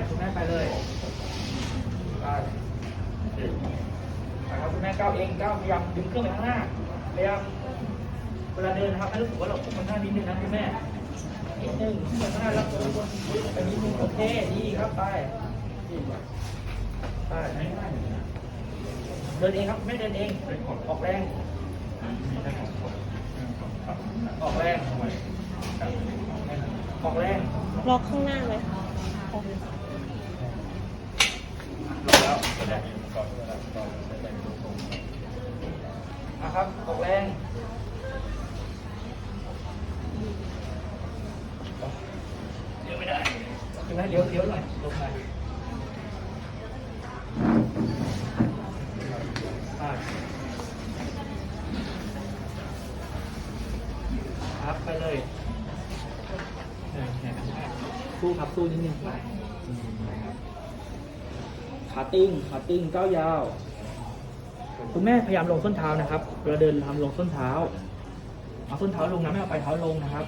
นะครับคุณแม่ก้าวเองก้าวพยายามดึงเครื่องไปข้างหน้าพยายามเวลาเดินนะครับให้รู้สึกว่าเราพุ่งไปข้างหน้านิดนึงนะคุณแม่นิดนึงพุ่งไปข้างหน้าแล้วตัวบนไปนิดนึงโอเคดีครับไปไปเดินเองครับไม่เดินเองออกแรงออกแรงออกแรงล็อกข้างหน้าเลย นะครับออกแรงเดี๋ยวไม่ได้ใช่ไหมเดี๋ยวเดี๋ยวหน่อยลงมาครับไปเลยสู้ครับสู้นิดนึงไป ขาติ้งขาติ้งก้าวยาว คุณแม่พยายามลงส้นเท้านะครับเวลาเดินทำลงส้นเท้าเอาส้นเท้าลงนะไม่เอาปลายเท้าลงนะครับ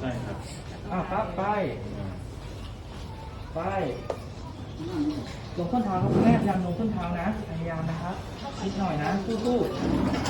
ใช่ครับอ่าครับไปไปลงส้นเท้าครับคุณแม่พยายามลงส้นเท้านะพยายามนะครับนิดหน่อยนะสู้ๆ